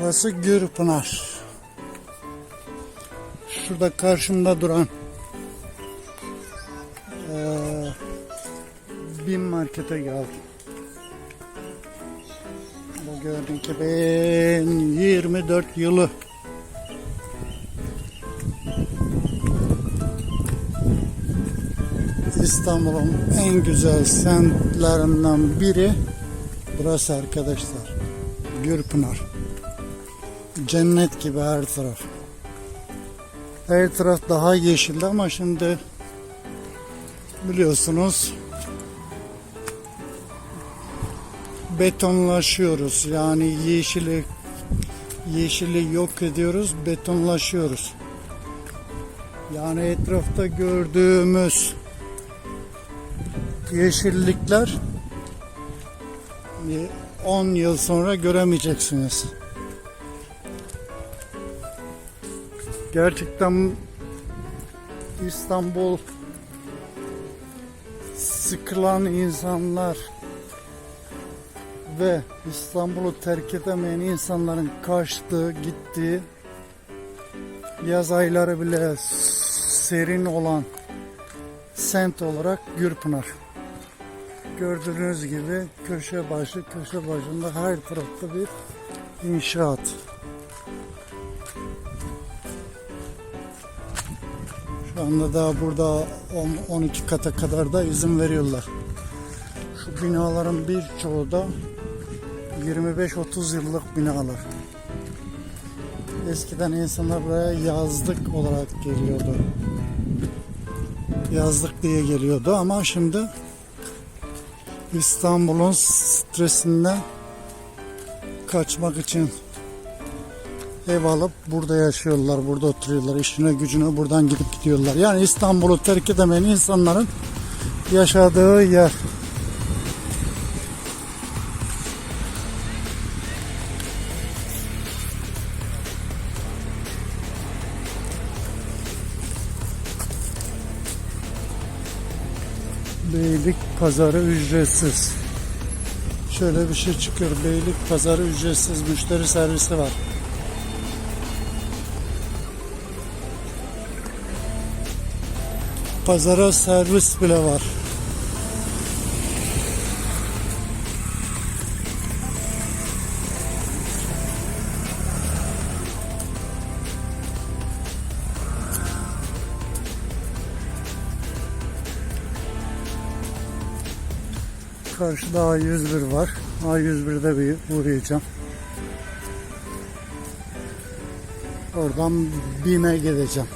Burası Gürpınar. Şurada karşımda duran eee Bin markete geldim. Bugün 2024 yılı. İstanbul'un en güzel semtlerinden biri burası arkadaşlar. Gürpınar. Cennet gibi her taraf. Her taraf daha yeşildi ama şimdi biliyorsunuz betonlaşıyoruz. Yani yeşili yeşili yok ediyoruz, betonlaşıyoruz. Yani etrafta gördüğümüz yeşillikler e, 10 yıl sonra göremeyeceksiniz. Gerçekten İstanbul sıkılan insanlar ve İstanbul'u terk edemeyen insanların kaçtığı, gittiği yaz ayları bile serin olan semt olarak Gürpınar. Gördüğünüz gibi köşe başı köşe başında her tarafta bir inşaat. Anda da burada 10-12 kata kadar da izin veriyorlar. Şu binaların birçoğu da 25-30 yıllık binalar. Eskiden insanlar buraya yazlık olarak geliyordu. Yazlık diye geliyordu ama şimdi İstanbul'un stresinden kaçmak için ev alıp burada yaşıyorlar, burada oturuyorlar, işine gücüne buradan gidip gidiyorlar. Yani İstanbul'u terk edemeyen insanların yaşadığı yer. Beylik pazarı ücretsiz. Şöyle bir şey çıkıyor. Beylik pazarı ücretsiz müşteri servisi var. Pazara servis bile var. Karşıda A101 var. A101'de bir uğrayacağım. Oradan BİM'e gideceğim.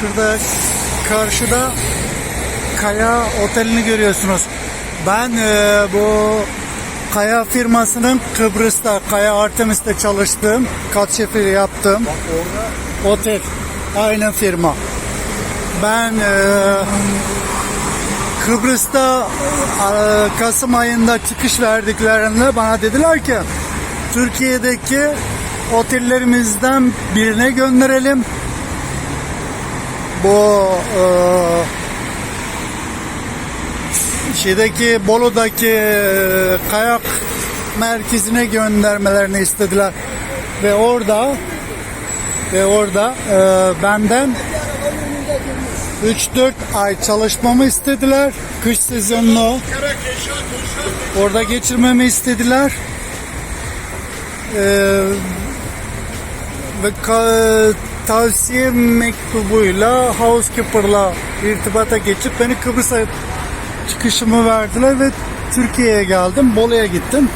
Şurada karşıda Kaya Oteli'ni görüyorsunuz. Ben e, bu Kaya firmasının Kıbrıs'ta Kaya Artemis'te çalıştığım, kat şefi yaptım. Otel. Aynı firma. Ben e, Kıbrıs'ta e, Kasım ayında çıkış verdiklerinde bana dediler ki Türkiye'deki otellerimizden birine gönderelim. Bu e, şeydeki Bolu'daki e, kayak merkezine göndermelerini istediler ve orada ve orada e, benden 3-4 ay çalışmamı istediler. Kış sezonunu orada geçirmemi istediler. Ee, ve tavsiye mektubuyla housekeeper'la irtibata geçip beni Kıbrıs'a çıkışımı verdiler ve Türkiye'ye geldim. Bolu'ya gittim.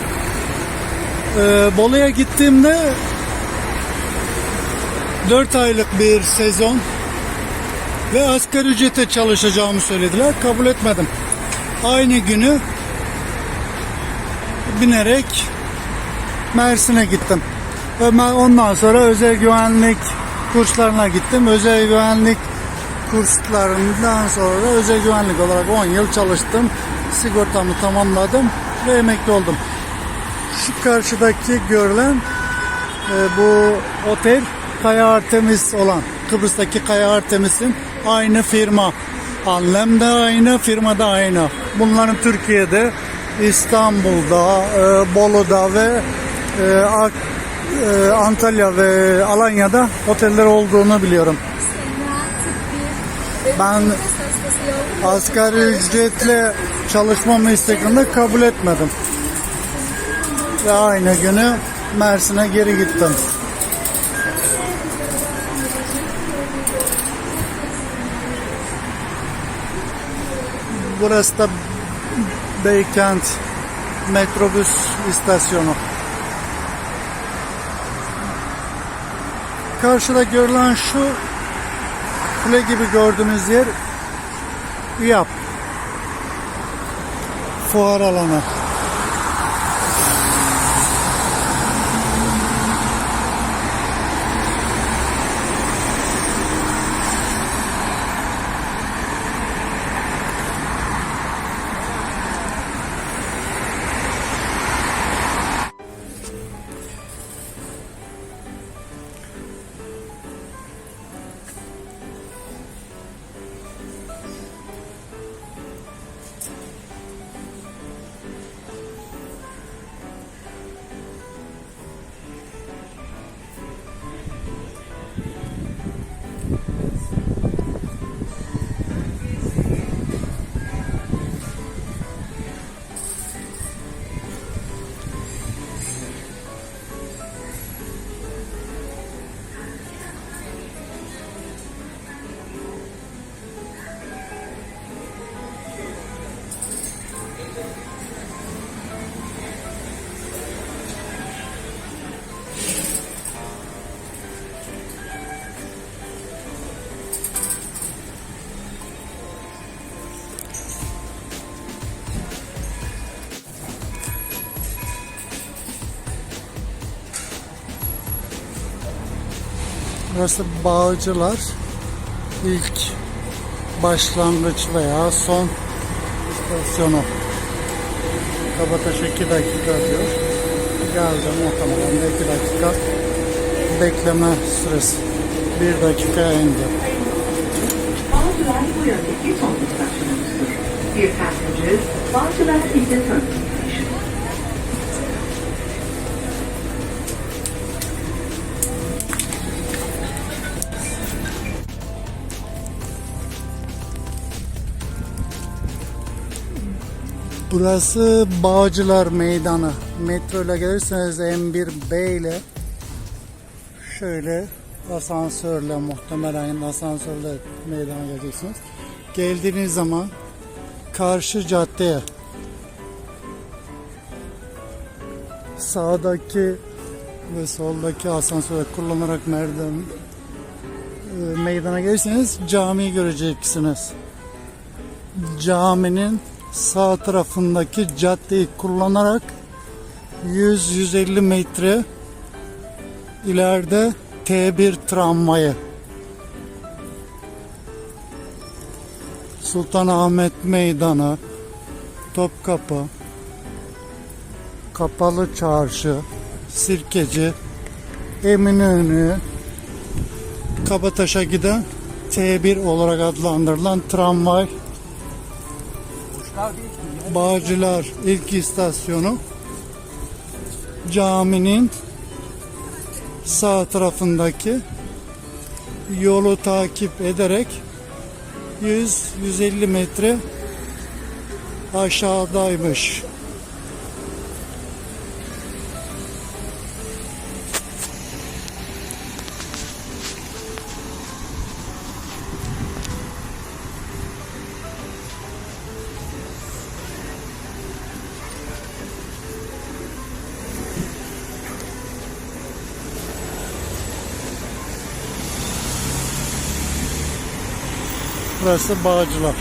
Ee, Bolu'ya gittiğimde 4 aylık bir sezon ve asgari ücrete çalışacağımı söylediler. Kabul etmedim. Aynı günü binerek Mersin'e gittim. Ondan sonra özel güvenlik kurslarına gittim. Özel güvenlik kurslarından sonra özel güvenlik olarak 10 yıl çalıştım. Sigortamı tamamladım ve emekli oldum. Şu karşıdaki görülen e, bu otel Kaya Artemis olan Kıbrıs'taki Kaya Artemis'in aynı firma. Anlem de aynı, firma da aynı. Bunların Türkiye'de, İstanbul'da, e, Bolu'da ve e, e, Antalya ve Alanya'da oteller olduğunu biliyorum. Ben asgari ücretle çalışmamı istediğinde kabul etmedim. Ve aynı günü Mersin'e geri gittim. Burası da Beykent metrobüs istasyonu. Karşıda görülen şu kule gibi gördüğünüz yer yap. Fuar alanı. Burası Bağcılar ilk başlangıç veya son istasyonu. Kabataş 2 dakika diyor. Geldim muhtemelen de 2 dakika bekleme süresi. 1 dakika indi. Bağcılar bu yöndeki son istasyonumuzdur. Dear passengers, Bağcılar is Burası Bağcılar Meydanı. Metro ile gelirseniz M1B ile şöyle asansörle muhtemelen asansörle meydana geleceksiniz. Geldiğiniz zaman karşı caddeye sağdaki ve soldaki asansörü kullanarak merdiven e, meydana gelirseniz camiyi göreceksiniz. Caminin sağ tarafındaki caddeyi kullanarak 100-150 metre ileride T1 tramvayı. Sultanahmet Meydanı Topkapı Kapalı Çarşı Sirkeci Eminönü Kabataş'a giden T1 olarak adlandırılan tramvay Bağcılar ilk istasyonu caminin sağ tarafındaki yolu takip ederek 100-150 metre aşağıdaymış. Burası Bağcılar.